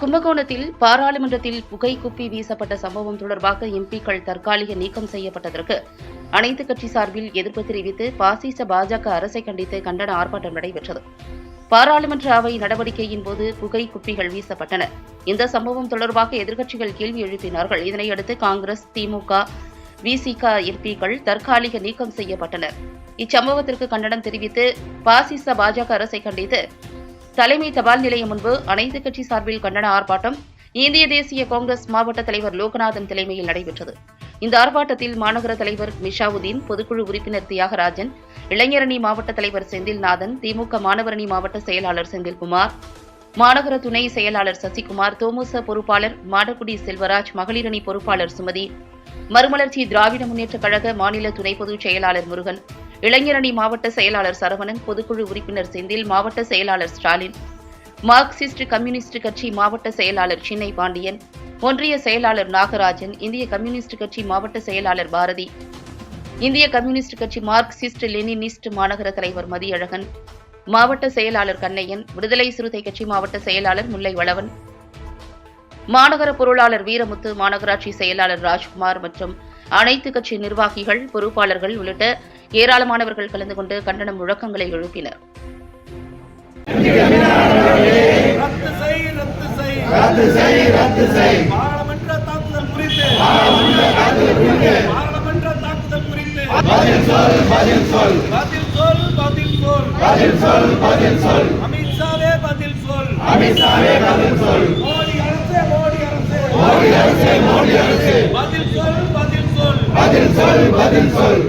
கும்பகோணத்தில் பாராளுமன்றத்தில் புகை குப்பி வீசப்பட்ட சம்பவம் தொடர்பாக எம்பிக்கள் தற்காலிக நீக்கம் செய்யப்பட்டதற்கு அனைத்துக் கட்சி சார்பில் எதிர்ப்பு தெரிவித்து பாசிச பாஜக அரசை கண்டித்து கண்டன ஆர்ப்பாட்டம் நடைபெற்றது. பாராளுமன்ற அவை நடவடிக்கையின் போது புகை குப்பிகள் வீசப்பட்டன. இந்த சம்பவம் தொடர்பாக எதிர்க்கட்சிகள் கேள்வி எழுப்பினார்கள். இதனையடுத்து காங்கிரஸ் திமுக விசிக எம்பிக்கள் தற்காலிக நீக்கம் செய்யப்பட்டனர். இச்சம்பவத்திற்கு கண்டனம் தெரிவித்து பாசிச பாஜக அரசை கண்டித்து தலைமை தபால் நிலையம் முன்பு அனைத்து கட்சி சார்பில் கண்டன ஆர்ப்பாட்டம் இந்திய தேசிய காங்கிரஸ் மாவட்ட தலைவர் லோகநாதன் தலைமையில் நடைபெற்றது. இந்த ஆர்ப்பாட்டத்தில் மாநகர தலைவர் மிஷாவுதீன் பொதுக்குழு உறுப்பினர் தியாகராஜன் இளைஞரணி மாவட்ட தலைவர் செந்தில்நாதன் திமுக மாணவரணி மாவட்ட செயலாளர் செந்தில்குமார் மாநகர துணை செயலாளர் சசிகுமார் தோமுச பொறுப்பாளர் மாடக்குடி செல்வராஜ் மகளிரணி பொறுப்பாளர் சுமதி மறுமலர்ச்சி திராவிட முன்னேற்றக் கழக மாநில துணை பொதுச் செயலாளர் முருகன் இளைஞரணி மாவட்ட செயலாளர் சரவணன் பொதுக்குழு உறுப்பினர் செந்தில் மாவட்ட செயலாளர் ஸ்டாலின் மார்க்சிஸ்ட் கம்யூனிஸ்ட் கட்சி மாவட்ட செயலாளர் சின்னை பாண்டியன் ஒன்றிய செயலாளர் நாகராஜன் இந்திய கம்யூனிஸ்ட் கட்சி மாவட்ட செயலாளர் பாரதி இந்திய கம்யூனிஸ்ட் கட்சி மார்க்சிஸ்ட் லெனினிஸ்ட் மாநகர தலைவர் மதியழகன் மாவட்ட செயலாளர் கண்ணையன் விடுதலை சிறுத்தை கட்சி மாவட்ட செயலாளர் முல்லை வளவன் மாநகர பொருளாளர் வீரமுத்து மாநகராட்சி செயலாளர் ராஜ்குமார் மற்றும் அனைத்து கட்சி நிர்வாகிகள் பொறுப்பாளர்கள் உள்ளிட்ட ஏராளமானவர்கள் கலந்து கொண்டு கண்டன முழக்கங்களை எழுப்பினர். ரத்து செய் ரத்து செய். ரத்து செய் ரத்து செய். பாராளுமன்ற தாக்குதல் குறித்து பாராளுமன்ற தாக்குதல் குறித்து பதில் சொல் பதில் சொல். பதில் சொல் பதில் சொல். பதில் சொல் பதில் சொல். அமித்ஷாவே பதில் சொல். அமித்ஷாவே பதில் சொல். மோடி அரசே மோடி அரசே. மோடி அரசே மோடி அரசே. பதில் சொல் பதில் சொல். பதில் சொல் பதில் சொல்.